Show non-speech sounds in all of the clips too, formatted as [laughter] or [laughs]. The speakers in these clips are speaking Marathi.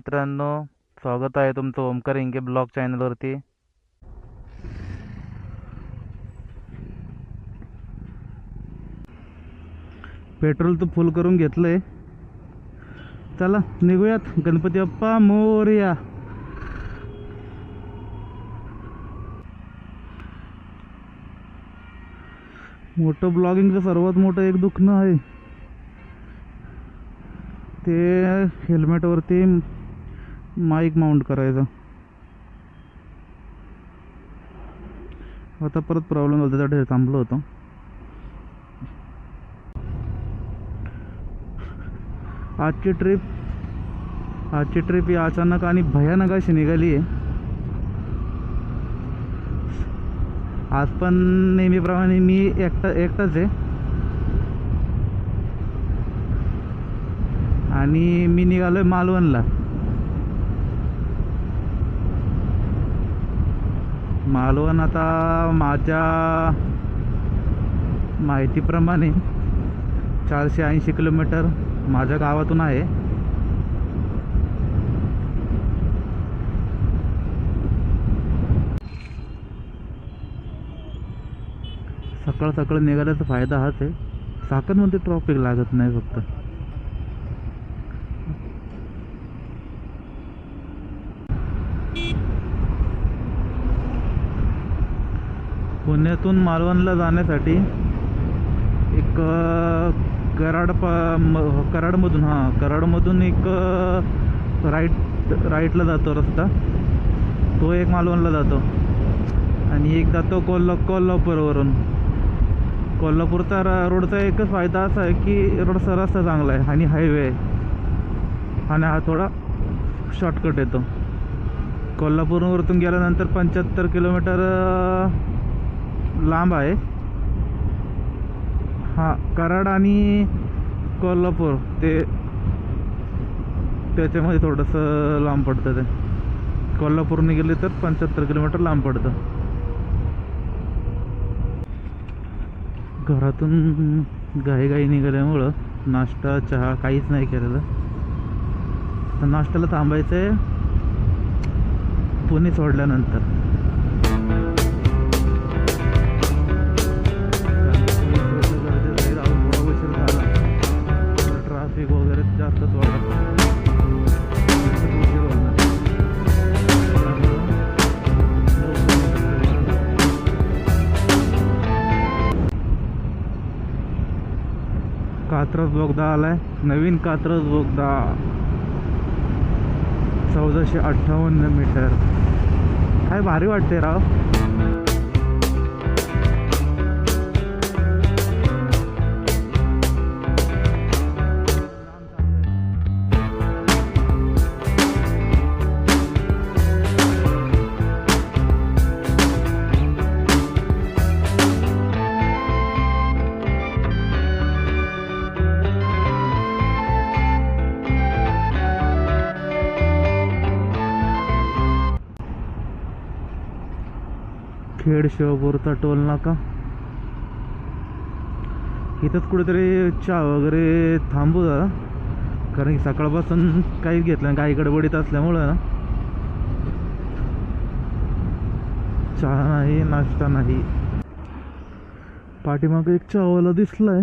मित्रांनो स्वागत आहे तुमचं ओमकार इंगे ब्लॉग चॅनलवरती. पेट्रोल तर फुल करून घेतलंय. चला निघूयात. गणपती बाप्पा मोरया. मोठं ब्लॉगिंगचं सर्वात मोठं एक दुखणं आहे. ते हेल्मेटवरती माईक माउंट करायचं. आता परत प्रॉब्लेम झाला त्यासाठी थांबलो होतो. आजची ट्रिप आजची ट्रिप ही अचानक आणि भयानक अशी निघाली आहे. आज पण नेहमीप्रमाणे मी एकटा एकटाच आहे. आणि मी निघालोय मालवणला. मालवण आता माझ्या माहितीप्रमाणे चारशे ऐंशी किलोमीटर माझ्या गावातून आहे. सकाळ सकाळ निघाल्याचा फायदा हाच आहे. साखरमध्ये ट्रॉफिक लागत नाही फक्त. पुण्यातून मालवणला जाण्यासाठी एक कराड प म- हो, कराडमधून हां कराडमधून एक राईट राईटला जातो रस्ता. तो एक मालवणला जातो. आणि एक जातो कोल्हा कोल्हापूरवरून. कोल्हापूरचा रोडचा एकच फायदा असा आहे की रोडचा रस्ता चांगला आहे आणि हायवे आहे. आणि हा थोडा शॉर्टकट येतो. कोल्हापूरवरतून गेल्यानंतर पंच्याहत्तर किलोमीटर लांब आहे. हां कराड आणि कोल्हापूर ते त्याच्यामध्ये थोडंसं लांब पडतं ते. कोल्हापूरने गेले तर पंच्याहत्तर किलोमीटर लांब पडतं. घरातून घाईघाई निघाल्यामुळं नाश्ता चहा काहीच नाही केलेलं. तर नाश्त्याला थांबायचं आहे पुणे सोडल्यानंतर. म्हणजे कात्रज बोगदा आलाय. नवीन कात्रज बोगदा. चौदाशे अठ्ठावन्न मीटर. काय भारी वाटते राव. खेड शिवपूरचा टोल नाका. इथंच कुठेतरी चहा वगैरे थांबू जरा. कारण की सकाळपासून काहीच घेतलं काही गडबडीत असल्यामुळं ना. चहा नाही नाश्ता नाही. पाठीमागं एक चहावाला दिसलाय.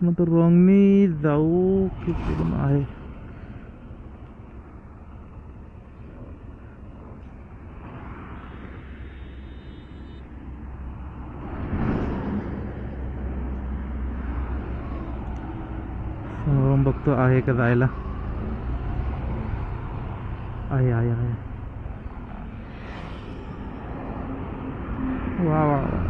पण आता रॉंगनी जाऊ किती आहे? तो आहे का जायला आहे आहे आहे वा वा वा.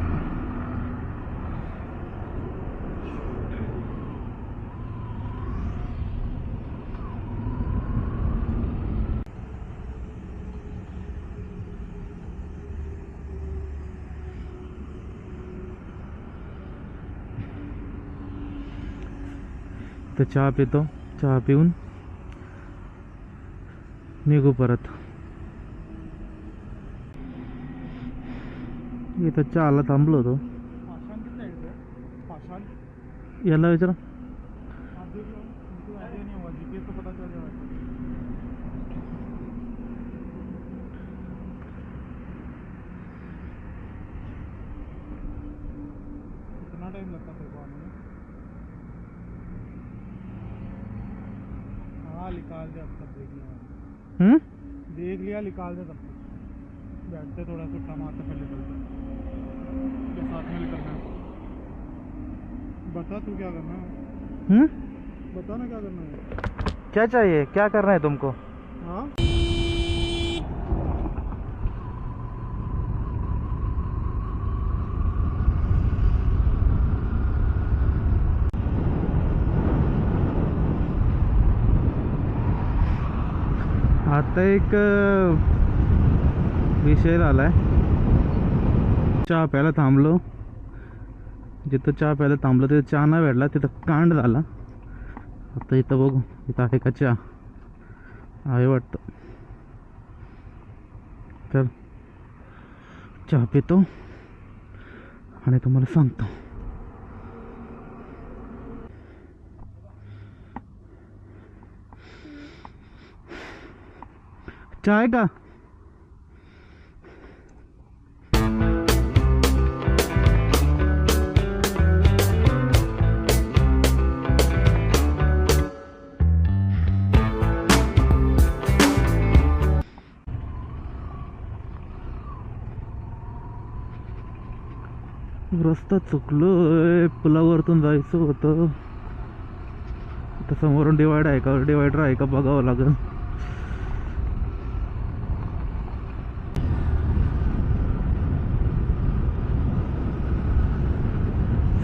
तर चहा पितो चहा पिऊन निघू परत. इथं चहाला थांबलो होतो. याला विचारा. हम्म? देख लिया निकाल दे सब बैठते थोड़ा सा उठा मारते फिर निकलते साथ में निकलना बता तू क्या करना है। हम्म? बता ना क्या करना है। क्या चाहिए? क्या करना है तुमको? हाँ? आता एक विषय झाला आहे चहा प्यायला थांबलो. जिथं चहा प्यायला थांबलो तिथं चहा नाही भेटला तिथं कांड झाला. आता इथं बघू इथं आहे का चहा? आहे वाटतं. तर चहा पितो आणि तुम्हाला सांगतो. चहा का रस्ता चुकलोय पुलावरतून जायचं होतं. आता समोरून डिवायड आहे का? डिवायडर आहे का? बघावं लागेल.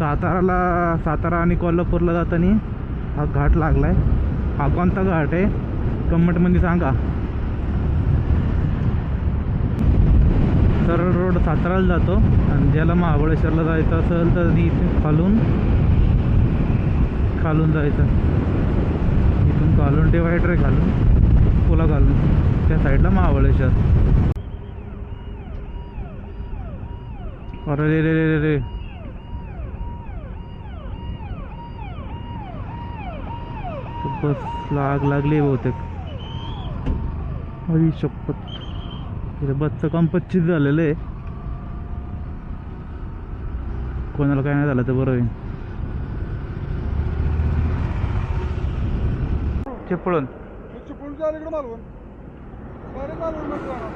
साताराला सातारा आणि कोल्हापूरला जाताना हा घाट लागलाय. हा कोणता घाट आहे? कमेंटमध्ये सांगा. सरळ रोड साताराला जातो आणि ज्याला महाबळेश्वरला जायचं असेल तर इथे खालून खालून जायचं. इथून खालून डिवायडर आहे घालून पुला घालून त्या साईडला महाबळेश्वर. अरे रे रे रे रे. बस लाग लागली बहुतेक. अरे शपथ इथे बसचं काम पच्चीस झालेलं आहे. कोणाला काय नाही झालं तर बरं होईल. चिपळून चिपळूण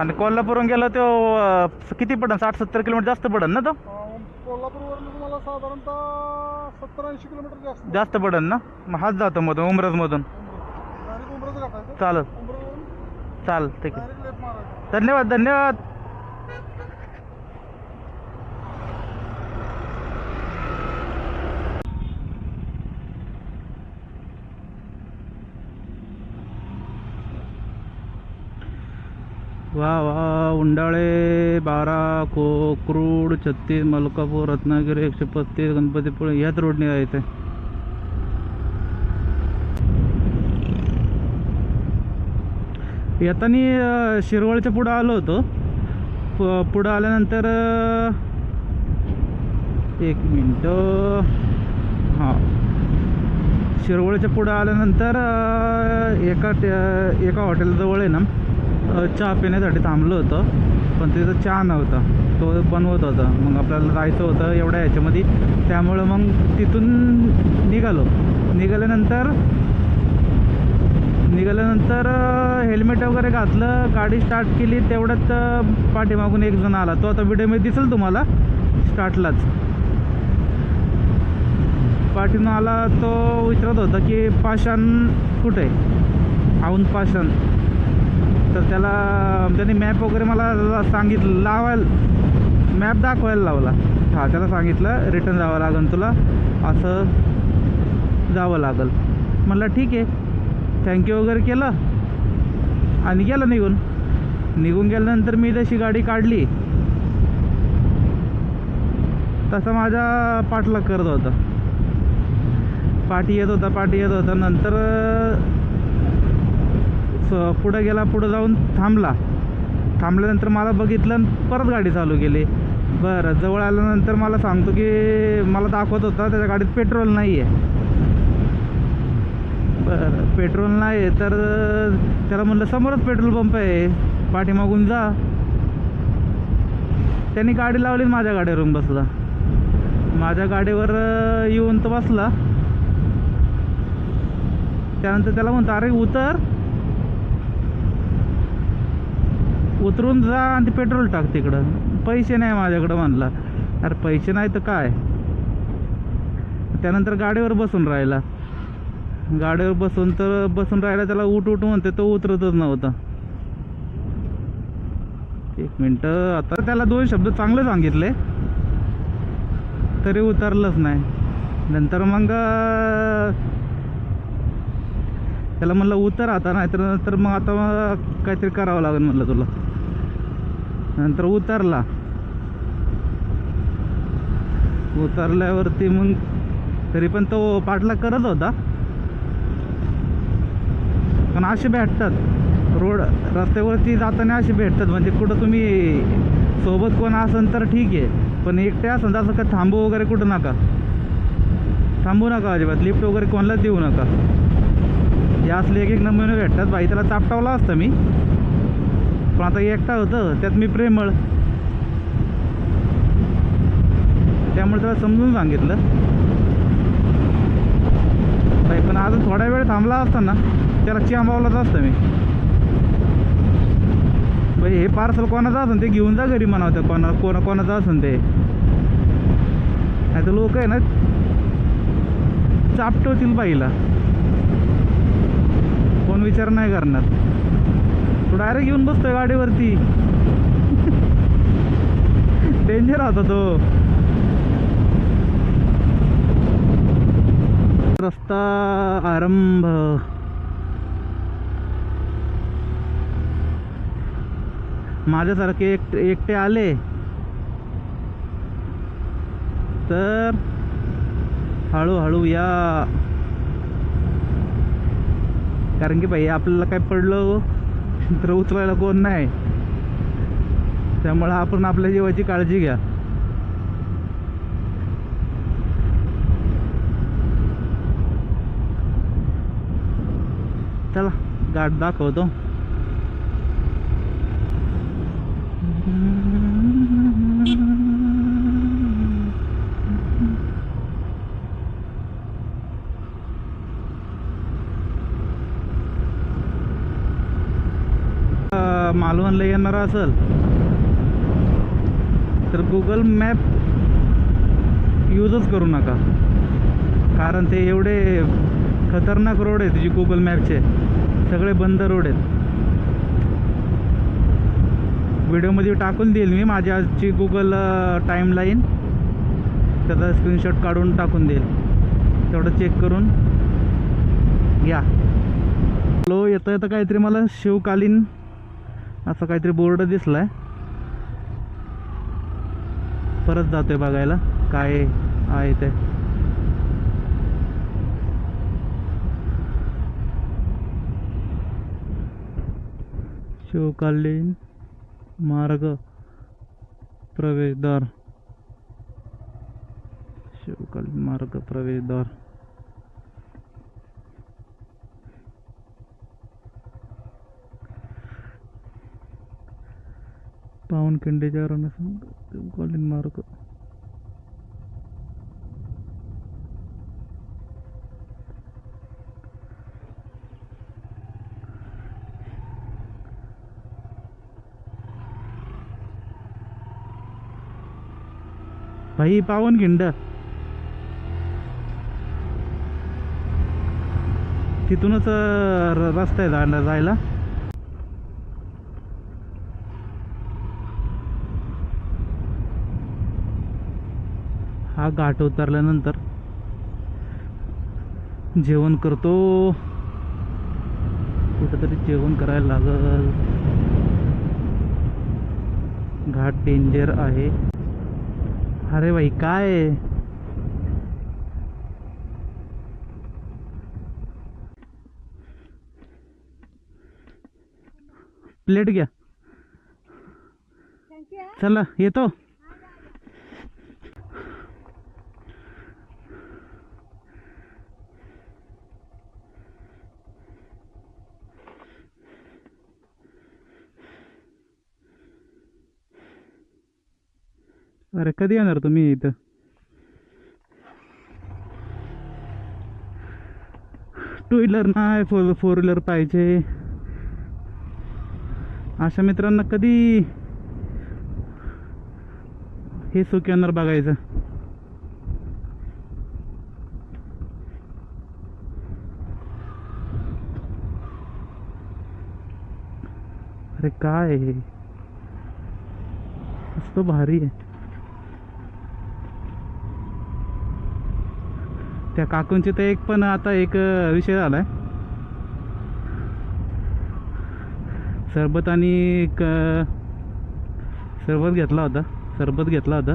आणि कोल्हापूरहून गेला तो किती पडन? साठ सत्तर किलोमीटर जास्त पडन ना तो? कोल्हापूरवरून तुम्हाला साधारणतः सत्तर ऐंशी किलोमीटर जास्त. जास्त पडन ना? मग हाच जातो मधून उमरजमधून. डायरेक्ट उमरच घाटायचं चालेल. उमरवरून चाल ठीक आहे. डायरेक्ट लेफ्ट मारायचं. धन्यवाद धन्यवाद. वा वा उंडाळे बारा कोकरूड छत्तीस मलकापूर रत्नागिरी एकशे पस्तीस गणपतीपुळे ह्याच रोडने जायचं आहे येताना शिरवळच्या पुढं आलो होतो. प पुढं आल्यानंतर एक मिनटं. हां. शिरवळच्या पुढं आल्यानंतर एका एका हॉटेलजवळ आहे ना चहा पिण्यासाठी थांबलो होतो पण तिथं चहा नव्हता. तो बनवत होता. मग आपल्याला जायचं होतं एवढ्या ह्याच्यामध्ये. त्यामुळं मग तिथून निघालो. निघाल्यानंतर निघाल्यानंतर हेल्मेट वगैरे घातलं गाडी स्टार्ट केली. तेवढ्यात पाठीमागून एक जण आला. तो आता व्हिडिओमध्ये दिसेल तुम्हाला. स्टार्टलाच पाठीनं आला तो विचारत होता की पाषाण कुठे आहे? पाषाण. तर त्याला त्यांनी मॅप वगैरे मला सांगितलं लावायला मॅप दाखवायला लावला. हा त्याला सांगितलं रिटर्न जावं लागेल तुला असं जावं लागेल. म्हणलं ठीक आहे. थँक्यू वगैरे केलं. आणि गेलं निघून. निघून गेल्यानंतर मी जशी गाडी काढली. तसा माझा पाठलाग करत होता. पाठी येत होता पाठी येत होता. नंतर स- पुढं गेला पुढं जाऊन थांबला. थांबल्यानंतर मला बघितलं आणि परत गाडी चालू केली. बरं जवळ आल्यानंतर मला सांगतो की मला दाखवत होता त्याच्या गाडीत पेट्रोल नाही आहे बरं पेट्रोल नाही आहे तर त्याला म्हणलं समोरच पेट्रोल पंप आहे. पाठीमागून जा. त्यांनी गाडी लावली माझ्या गाडीवरून बसला. माझ्या गाडीवर येऊन तो बसला. त्यानंतर त्याला म्हणतो अरे उतर. उतरून जा आणि ते पेट्रोल टाक तिकडं. पैसे नाही माझ्याकडं म्हणला. अरे पैसे नाही तर काय? त्यानंतर गाडीवर बसून राहिला. गाडीवर बसून तर बसून राहिला त्याला उठ उठ म्हणते तो उतरतच नव्हता. एक मिनटं आता त्याला दोन शब्द चांगले सांगितले तरी उतरलंच नाही. नंतर मग त्याला म्हणलं उतर आता नाही तर नंतर मग आता मग काहीतरी करावं लागेल म्हणलं तुला. नंतर उतरला. उतरल्यावरती मग तरी पण तो पाठलाग करत होता. पण असे भेटतात. रोड रस्त्यावरती जाताना असे भेटतात. म्हणजे कुठं तुम्ही सोबत कोण असेल तर ठीक आहे. पण एकटे असेल तर असं काय थांबू वगैरे कुठं नका? थांबू नका अजिबात. लिफ्ट वगैरे कोणालाच देऊ नका. हे असले एक एक नमुने भेटतात. बाई त्याला चापटावला असतं मी. पण आता एकटा होतं त्यात मी प्रेमळ. त्यामुळे त्याला समजून सांगितलं. बाई पण अजून थोडा वेळ थांबला असता ना त्याला चिंबावलाच असतं मी. बाई हे पार्सल कोणाचं असेल ते घेऊन जा घरी म्हणावं कोणा कोणा कोणाचं असेल ते. नाही तर लोक आहे ना चापटवतील बाईला. कोण विचार नाही करणार. तो डायरेक्ट येऊन बसतोय गाडीवरती. [laughs] डेंजर होता तो. रस्ता आरंभ. माझ्यासारखे एक एकटे आले. तर हळूहळू या. कारण की भाई आपल्याला काय पडलं हो? तर उचलायला कोण नाही. त्यामुळे आपण आपल्या जीवाची काळजी घ्या. चला गाठ दाखवतो. मालवणला येणार असेल तर गुगल मॅप यूजच करू नका. कारण ते एवढे खतरनाक रोड आहेत जे गुगल मॅपचे सगळे बंद रोड आहेत. व्हिडिओमध्ये टाकून देईल मी माझ्या आजची गुगल टाईमलाईन त्याचा स्क्रीनशॉट काढून टाकून देईल. तेवढं चेक करून घ्या. हॅलो येतं येतं काहीतरी मला? शिवकालीन असं काहीतरी बोर्ड दिसलाय. परत जातोय बघायला. काय आहे ते. शिवकालीन मार्ग प्रवेशद्वार शिवकालीन मार्ग प्रवेशद्वार पावनखिंडीच्या रणसंग शिवकालीन मार्ग भाई पावनखिंड तिथूनच रस्ता आहे जायला जायला हा घाट उतरल्यानंतर जेवण करतो. कुठंतरी जेवण करायला लागल. घाट डेंजर आहे. अरे भाई काय? प्लेट घ्या. चला येतो. अरे कधी येणार तुम्ही इथं? टू व्हीलर नाही फोर फोर व्हीलर पाहिजे. अशा मित्रांना कधी हे सुख येणार बघायचं? अरे काय हे? तो भारी आहे. त्या काकूंची तर एक पण आता एक विषय विषय आहे सरबत आणि एक सरबत घेतला होता. सरबत घेतला होता.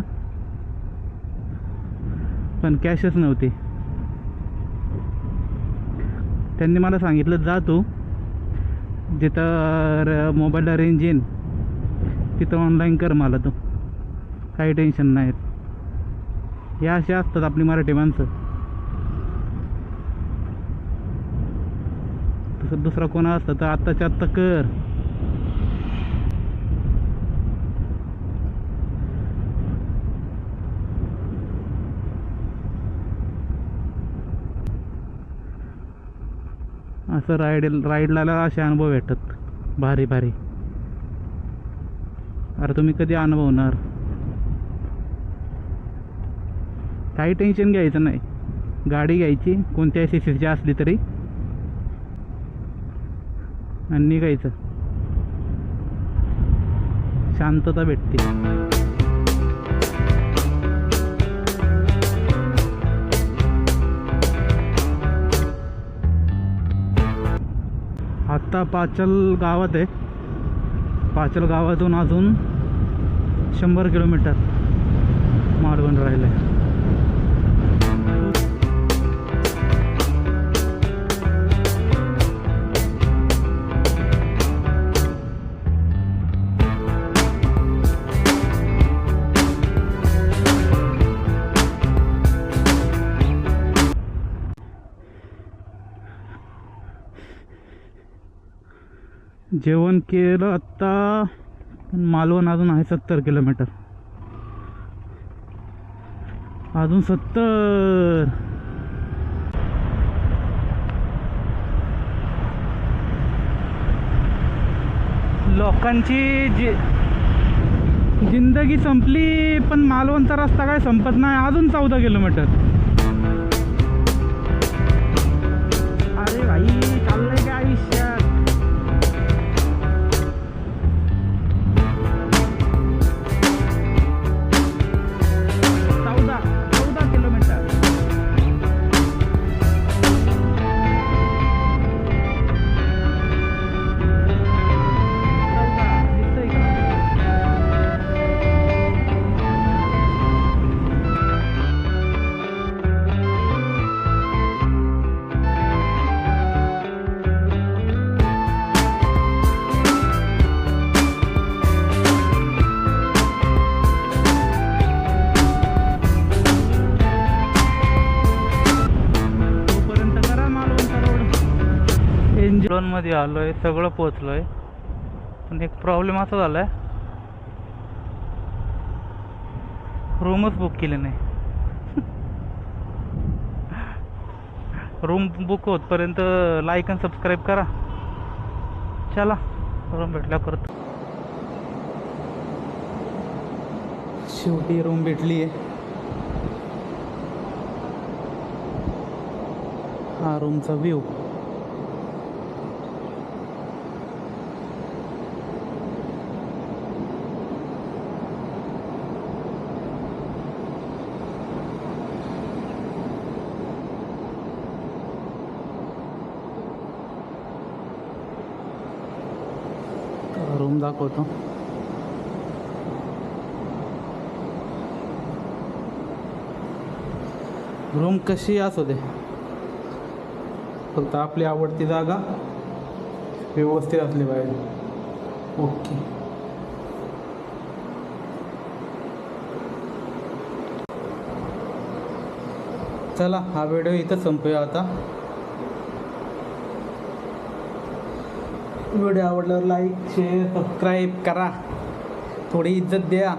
पण कॅशच नव्हती. त्यांनी मला सांगितलं जा तू. जिथं र- मोबाईलला रेंज येईन तिथं ऑनलाईन कर मला तू. काही टेन्शन नाही. या अशा असतात आपली मराठी माणसं. तसं दुसरा कोण असतं तर आत्ताच्या आत्ता कर. असं राईड राईडला असे अनुभव भेटतात. भारी भारी. अरे तुम्ही कधी अनुभवणार? काही टेन्शन घ्यायचं नाही. गाडी घ्यायची कोणत्या सी सीची असली तरी. आणि निघायचं. शांतता भेटते. आत्ता पाचल गावात आहे. पाचल गावातून अजून शंभर किलोमीटर मालवण राहिलं आहे जेवण केलं आत्ता पण मालवण अजून आहे सत्तर किलोमीटर. अजून सत्तर. लोकांची जी जिंदगी संपली पण मालवणचा रस्ता काय संपत नाही अजून चौदा किलोमीटर. लोनमध्ये आलो आहे सगळं पोचलो आहे पण एक प्रॉब्लेम असा झाला आहे रूमच बुक केली नाही. रूम बुक होतपर्यंत लाईक आणि सबस्क्राईब करा. चला रूम भेटल्या करतो शेवटी रूम भेटली आहे हा रूमचा व्ह्यू रूम दाखवतो रूम कशी असू दे. फक्त आपली आवडती जागा व्यवस्थित असली पाहिजे. ओके चला हा व्हिडिओ इथं संपूया आता. व्हिडिओ आवडल्यावर लाईक शेअर सबस्क्राईब करा. थोडी इज्जत द्या.